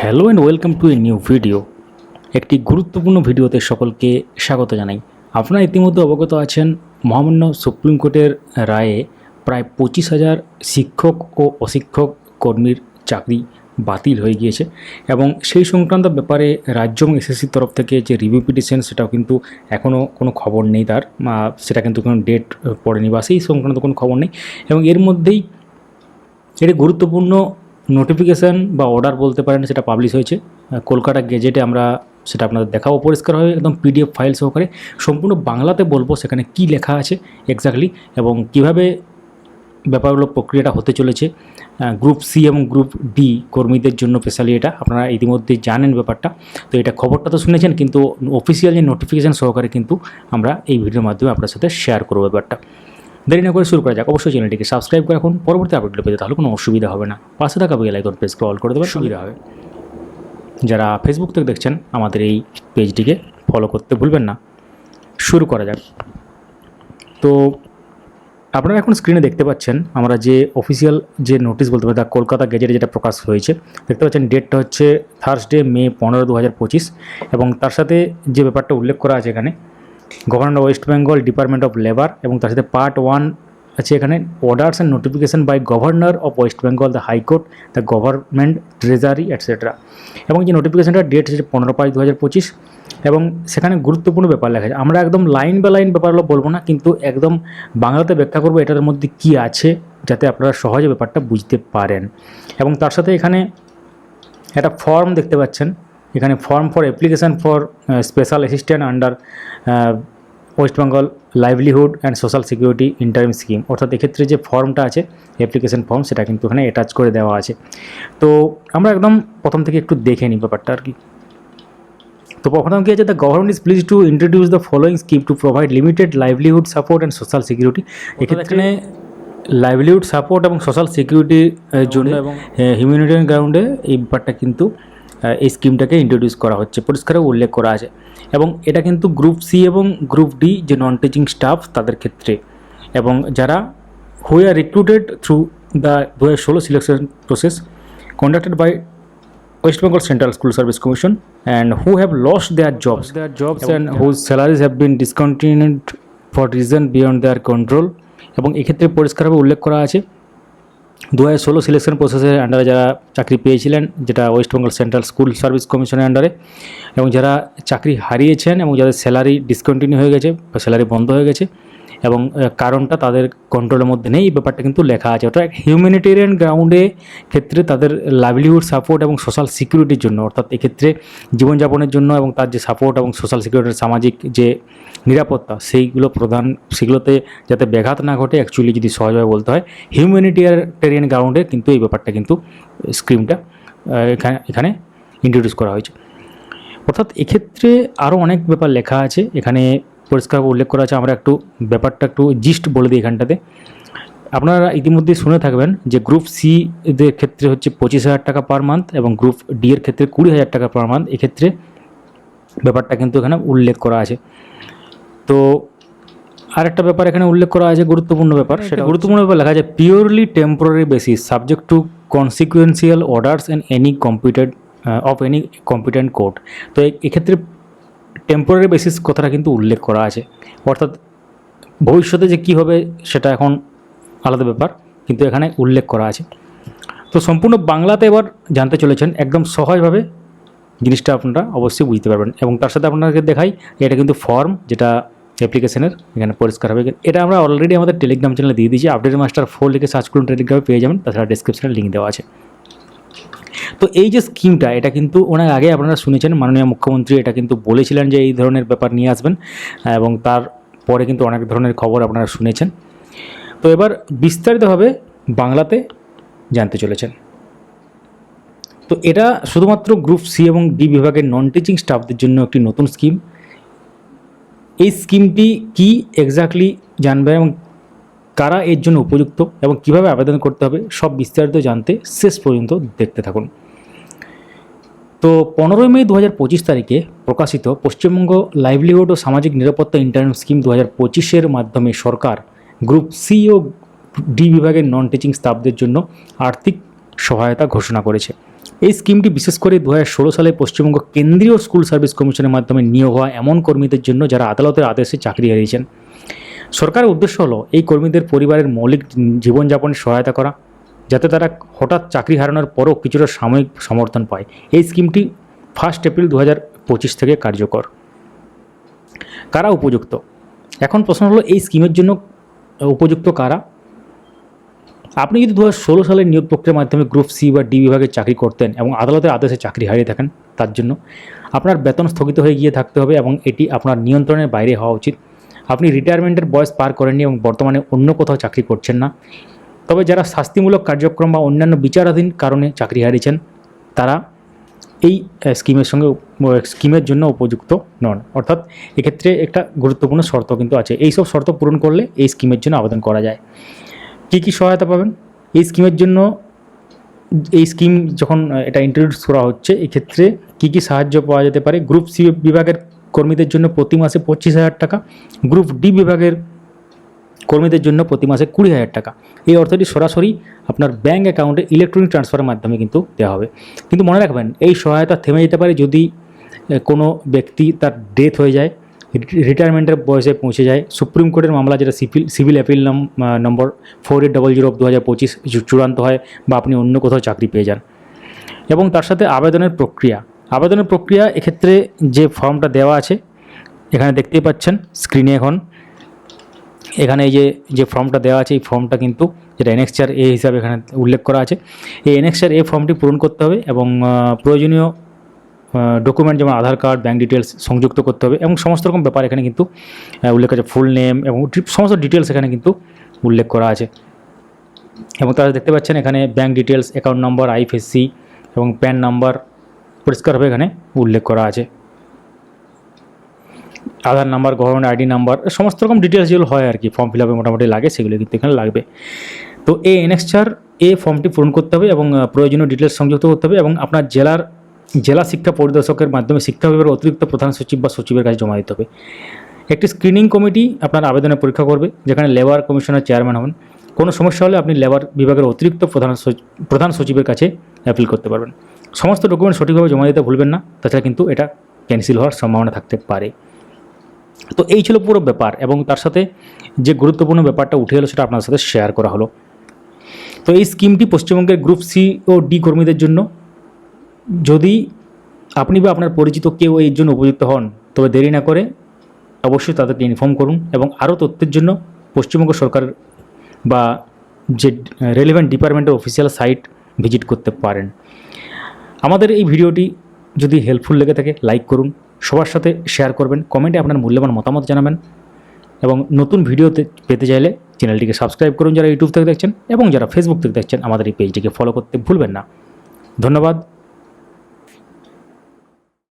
Hello and welcome to a new video একটি গুরুত্বপূর্ণ ভিডিওতে সকলকে স্বাগত জানাই। আপনারা ইতিমধ্যে অবগত আছেন, মহামান্য সুপ্রিম কোর্টের রায়ে প্রায় পঁচিশ হাজার শিক্ষক ও অশিক্ষক কর্মীর চাকরি বাতিল হয়ে গিয়েছে এবং সেই সংক্রান্ত ব্যাপারে রাজ্য এবং এসএসসির তরফ থেকে যে রিভিউ পিটিশন সেটাও কিন্তু এখনও কোনো খবর নেই তার সেটা কিন্তু কোনো ডেট পড়েনি বা সেই সংক্রান্ত কোনো খবর নেই এবং এর মধ্যেই এটি গুরুত্বপূর্ণ নোটিফিকেশান বা অর্ডার বলতে পারেন সেটা পাবলিশ হয়েছে। কলকাতা গেজেটে আমরা সেটা আপনাদের দেখাবো পরিষ্কারভাবে একদম পিডিএফ ফাইল সহকারে। সম্পূর্ণ বাংলাতে বলব সেখানে কি লেখা আছে এক্স্যাক্টলি এবং কীভাবে ব্যাপারগুলো প্রক্রিয়াটা হতে চলেছে। গ্রুপ সি এবং গ্রুপ ডি কর্মীদের জন্য স্পেশালি এটা। আপনারা ইতিমধ্যে জানেন ব্যাপারটা। তো এটা খবরটা তো শুনেছেন কিন্তু অফিসিয়াল যে নোটিফিকেশান সহকারে কিন্তু আমরা এই ভিডিওর মাধ্যমে আপনার সাথে শেয়ার করব ব্যাপারটা। দেরি না করে শুরু করা যাক। অবশ্যই চ্যানেলটিকে সাবস্ক্রাইব করে রাখুন। পরবর্তী আপডেটগুলো পেতে তাহলে কোনো অসুবিধা হবে না। পাশে থাকা বেল আইকন প্রেস করে অল করে দেবেন। সুবিধা হবে। যারা ফেসবুক থেকে দেখছেন, আমাদের এই পেজটিকে ফলো করতে ভুলবেন না। শুরু করা যাক। তো আপনারা এখন স্ক্রিনে দেখতে পাচ্ছেন, আমরা যে অফিসিয়াল যে নোটিশ বলতে পারি, তা কলকাতা গেজেটে যেটা প্রকাশ হয়েছে, দেখতে পাচ্ছেন ডেটটা হচ্ছে থার্সডে মে পনেরো দু এবং তার সাথে যে ব্যাপারটা উল্লেখ করা আছে এখানে governor West Bengal, department of labour এবং তার সাথে পার্ট ওয়ান আছে এখানে। Orders and notification by governor of West Bengal, the high court the government, treasury etcetera এবং যে নোটিফিকেশনটা ডেট হচ্ছে পনেরো পাঁচ দু হাজার পঁচিশ। এবং সেখানে গুরুত্বপূর্ণ ব্যাপার লেখা আছে। আমরা একদম লাইন বাই লাইন ব্যাপারগুলো বলব না, কিন্তু একদম বাংলাতে ব্যাখ্যা করব এটার মধ্যে কি আছে, যাতে আপনারা সহজে ব্যাপারটা বুঝতে পারেন। এবং তার সাথে এখানে একটা ফর্ম দেখতে পাচ্ছেন। এখানে form for application for special assistant under West Bengal livelihood and social security interim scheme অর্থাৎ এক্ষেত্রে যে ফর্মটা আছে অ্যাপ্লিকেশন ফর্ম সেটা কিন্তু এখানে অ্যাটাচ করে দেওয়া আছে। তো আমরা একদম প্রথম থেকে একটু দেখে নিই ব্যাপারটা আর কি। তো প্রথম কি আছে? The government is pleased to introduce the following scheme to provide limited livelihood support and social security এক্ষেত্রে লাইভলিহুড সাপোর্ট এবং সোশ্যাল সিকিউরিটির জন্য এবং হিউম্যানিটেরিয়ান গ্রাউন্ডে এই ব্যাপারটা কিন্তু এই স্কিমটাকে ইন্ট্রোডিউস করা হচ্ছে পরিষ্কারে উল্লেখ করা আছে। এবং এটা কিন্তু গ্রুপ সি এবং গ্রুপ ডি যে নন টিচিং স্টাফ তাদের ক্ষেত্রে। এবং যারা who are recruited through the দু হাজার ষোলো selection process conducted by West Bengal central school service commission and who have lost their jobs their jobs and whose salaries have been discontinued for reason beyond their control এবং এক্ষেত্রে পরিষ্কারভাবে উল্লেখ করা আছে দু হাজার ষোলো সিলেকশন প্রসেসের আন্ডারে যারা চাকরি পেয়েছিলেন, যেটা West Bengal central school service কমিশনের আন্ডারে এবং যারা চাকরি হারিয়েছেন এবং যাদের স্যালারি ডিসকন্টিনিউ হয়ে গেছে বা স্যালারি বন্ধ হয়ে গেছে এবং কারণটা তাদের কন্ট্রোলের মধ্যে নেই। এই ব্যাপারটা কিন্তু লেখা আছে। অর্থাৎ হিউম্যানিটেরিয়ান গ্রাউন্ডে ক্ষেত্রে তাদের লাইভলিহুড সাপোর্ট এবং সোশ্যাল সিকিউরিটির জন্য, অর্থাৎ এক্ষেত্রে জীবনযাপনের জন্য এবং তার যে সাপোর্ট এবং সোশ্যাল সিকিউরিটির সামাজিক যে নিরাপত্তা, সেইগুলো প্রধান, সেগুলোতে যাতে ব্যাঘাত না ঘটে অ্যাকচুয়ালি যদি সহজভাবে বলতে হয় হিউম্যানিটেরিয়ান গ্রাউন্ডে কিন্তু এই ব্যাপারটা কিন্তু স্ক্রিমটা এখানে এখানে ইন্ট্রোডিউস করা হয়েছে। অর্থাৎ এক্ষেত্রে আরও অনেক ব্যাপার লেখা আছে। এখানে পরিষ্কার উল্লেখ করা আছে আমরা একটু ব্যাপারটা একটু জিস্ট বলে দিই এখানটাতে। আপনারা ইতিমধ্যে শুনে থাকবেন যে গ্রুপ সি এদের ক্ষেত্রে হচ্ছে পঁচিশ হাজার টাকা পার মান্থ এবং গ্রুপ ডি এর ক্ষেত্রে কুড়ি হাজার টাকা পার মান্থ এক্ষেত্রে ব্যাপারটা কিন্তু এখানে উল্লেখ করা আছে। তো আরেকটা ব্যাপার এখানে উল্লেখ করা আছে গুরুত্বপূর্ণ ব্যাপার। সেটা গুরুত্বপূর্ণ ব্যাপার লেখা আছে purely temporary basis subject to consequential orders and any competed of any competent court তো এক্ষেত্রে টেম্পোরারি বেসিস কথাটা কিন্তু উল্লেখ করা আছে। অর্থাৎ ভবিষ্যতে যে কী হবে সেটা এখন আলাদা ব্যাপার, কিন্তু এখানে উল্লেখ করা আছে। তো সম্পূর্ণ বাংলাতে এবার জানতে চলেছেন, একদম সহজভাবে জিনিসটা আপনারা অবশ্যই বুঝতে পারবেন। এবং তার সাথে আপনাকে দেখাই, এটা কিন্তু ফর্ম যেটা অ্যাপ্লিকেশনের এখানে পরিষ্কার হবে। এটা আমরা অলরেডি আমাদের টেলিগ্রাম চ্যানেলে দিয়ে দিয়েছি। আপডেট মাস্টার ফোর লিখে সার্চ করুন টেলিগ্রামে পেয়ে যাবেন। তাছাড়া ডিসক্রিপশনে লিঙ্ক দেওয়া আছে। তো এই যে স্কিমটা এটা কিন্তু ওনার আগে আপনারা শুনেছেন, মাননীয় মুখ্যমন্ত্রী এটা কিন্তু বলেছিলেন যে এই ধরনের ব্যাপার নিয়ে আসবেন এবং তার পরে কিন্তু অনেক ধরনের খবর আপনারা শুনেছেন। তো এবার বিস্তারিতভাবে বাংলাতে জানতে চলেছেন। তো এটা শুধুমাত্র গ্রুপ সি এবং ডি বিভাগের নন টিচিং স্টাফদের জন্য একটি নতুন স্কিম এই স্কিমটি কি এক্স্যাক্টলি জানবেন এবং কারা এর জন্য উপযুক্ত এবং কীভাবে আবেদন করতে হবে, সব বিস্তারিত জানতে শেষ পর্যন্ত দেখতে থাকুন। তো পনেরোই মে দু হাজার পঁচিশ তারিখে প্রকাশিত পশ্চিমবঙ্গ লাইভলিহুড ও সামাজিক নিরাপত্তা ইন্টার্ন স্কিম দু হাজার পঁচিশের মাধ্যমে সরকার গ্রুপ সি ও ডি বিভাগের নন টিচিং স্টাফদের জন্য আর্থিক সহায়তা ঘোষণা করেছে। এই স্কিমটি বিশেষ করে দু হাজার ষোলো সালে পশ্চিমবঙ্গ কেন্দ্রীয় স্কুল সার্ভিস কমিশনের মাধ্যমে নিয়োগ হওয়া এমন কর্মীদের জন্য যারা আদালতের আদেশে চাকরি হারিয়েছেন। সরকারের উদ্দেশ্য হলো এই কর্মীদের পরিবারের মৌলিক জীবনযাপনে সহায়তা করা যাতে তারা হঠাৎ চাকরি হারানোর পরও কিছুটা সাময়িক সমর্থন পায়। এই স্কিমটি ফার্স্ট এপ্রিল দু থেকে কার্যকর। কারা উপযুক্ত? এখন প্রশ্ন হলো, এই স্কিমের জন্য উপযুক্ত কারা? আপনি যদি দু ষোলো সালের নিয়োগ প্রক্রিয়ার মাধ্যমে গ্রুপ সি বা ডি বিভাগে চাকরি করতেন এবং আদালতের আদেশে চাকরি হারিয়ে থাকেন, তার জন্য আপনার বেতন স্থগিত হয়ে গিয়ে থাকতে হবে এবং এটি আপনার নিয়ন্ত্রণের বাইরে হওয়া উচিত। আপনি রিটায়ারমেন্টের বয়স পার করেননি এবং বর্তমানে অন্য কোথাও চাকরি করছেন না। তবে যারা শাস্তিমূলক কার্যক্রম বা অন্যান্য বিচারাধীন কারণে চাকরি হারিয়েছেন, তারা এই স্কিমের সঙ্গে স্কিমের জন্য উপযুক্ত নন। অর্থাৎ এক্ষেত্রে একটা গুরুত্বপূর্ণ শর্ত কিন্তু আছে। এই সব শর্ত পূরণ করলে এই স্কিমের জন্য আবেদন করা যায়। কী কী সহায়তা পাবেন? এই স্কিমের জন্য, এই স্কিম যখন এটা ইন্ট্রোডিউস করা হচ্ছে, এক্ষেত্রে কী কী সাহায্য পাওয়া যেতে পারে? গ্রুপ সি বিভাগের কর্মীদের জন্য প্রতি মাসে পঁচিশ হাজার টাকা। গ্রুপ ডি বিভাগের কর্মীদের জন্য প্রতি মাসে কুড়ি হাজার টাকা। এই অর্থটি সরাসরি আপনার ব্যাঙ্ক অ্যাকাউন্টে ইলেকট্রনিক ট্রান্সফারের মাধ্যমে কিন্তু দেওয়া হবে। কিন্তু মনে রাখবেন, এই সহায়তা থেমে যেতে পারে যদি কোনো ব্যক্তি তার ডেথ হয়ে যায় রিটায়ারমেন্টের বয়সে পৌঁছে যায়। সুপ্রিম কোর্টের মামলা যেটা civil civil appeal number four eight double zero দু হাজার পঁচিশ চূড়ান্ত হয় বা আপনি অন্য কোথাও চাকরি পেয়ে যান। এবং তার সাথে আবেদনের প্রক্রিয়া। আবেদনের প্রক্রিয়া এক্ষেত্রে যে ফর্মটা দেওয়া আছে, এখানে দেখতেই পাচ্ছেন স্ক্রিনে এখন এখানে এই যে যে ফর্মটা দেওয়া আছে, এই ফর্মটা কিন্তু যেটা এনএক্সচার এ হিসাবে এখানে উল্লেখ করা আছে। এই এনএক্সচার এ ফর্মটি পূরণ করতে হবে এবং প্রয়োজনীয় ডকুমেন্ট যেমন আধার কার্ড ব্যাঙ্ক ডিটেলস সংযুক্ত করতে হবে এবং সমস্ত রকম ব্যাপার এখানে কিন্তু উল্লেখ আছে। ফুল নেম এবং সমস্ত ডিটেলস এখানে কিন্তু উল্লেখ করা আছে। এবং তারা দেখতে পাচ্ছেন এখানে bank details account number IFSC এবং প্যান নাম্বার পরিষ্কারভাবে এখানে উল্লেখ করা আছে। Aadhaar number government ID number, সমস্ত রকম ডিটেলস যেগুলো হয় আর কি ফর্ম ফিল আপে মোটামুটি লাগে, সেগুলো কিন্তু এখানে লাগবে। তো এই এনএক্সচার এ ফর্মটি পূরণ করতে হবে এবং প্রয়োজনীয় ডিটেলস সংযুক্ত করতে হবে এবং আপনার জেলার, জেলা শিক্ষা পরিদর্শকের মাধ্যমে শিক্ষা বিভাগের অতিরিক্ত প্রধান সচিব বা সচিবের কাছে জমা দিতে হবে। একটি স্ক্রিনিং কমিটি আপনার আবেদনের পরীক্ষা করবে, যেখানে লেবার কমিশনের চেয়ারম্যান হবেন কোনো সমস্যা হলে আপনি লেবার বিভাগের অতিরিক্ত প্রধান প্রধান সচিবের কাছে অ্যাপিল করতে পারবেন। সমস্ত ডকুমেন্ট সঠিকভাবে জমা দিতে ভুলবেন না, তাছাড়া কিন্তু এটা ক্যান্সেল হওয়ার সম্ভাবনা থাকতে পারে। তো এই ছিল পুরো ব্যাপার এবং তার সাথে যে গুরুত্বপূর্ণ ব্যাপারটা উঠে এলো সেটা আপনার সাথে শেয়ার করা হলো। তো এই স্কিমটি পশ্চিমবঙ্গের গ্রুপ সি ও ডি কর্মীদের জন্য। যদি আপনি বা আপনার পরিচিত কেউ এর জন্য উপযুক্ত হন, তবে দেরি না করে অবশ্যই তাদেরকে ইনফর্ম করুন এবং আরও তথ্যের জন্য পশ্চিমবঙ্গ সরকার বা যে রেলিভেন্ট ডিপার্টমেন্টের অফিসিয়াল সাইট ভিজিট করতে পারেন। আমাদের এই ভিডিওটি যদি হেল্পফুল লেগে থাকে লাইক করুন। সবার সাথে শেয়ার করবেন কমেন্টে আপনার মূল্যবান মতামত জানাবেন এবং নতুন ভিডিওতে পেতে চাইলে চ্যানেলটিকে সাবস্ক্রাইব করুন যারা ইউটিউব থেকে দেখছেন এবং যারা ফেসবুক থেকে দেখছেন, আমাদের এই পেজটিকে ফলো করতে ভুলবেন না। ধন্যবাদ।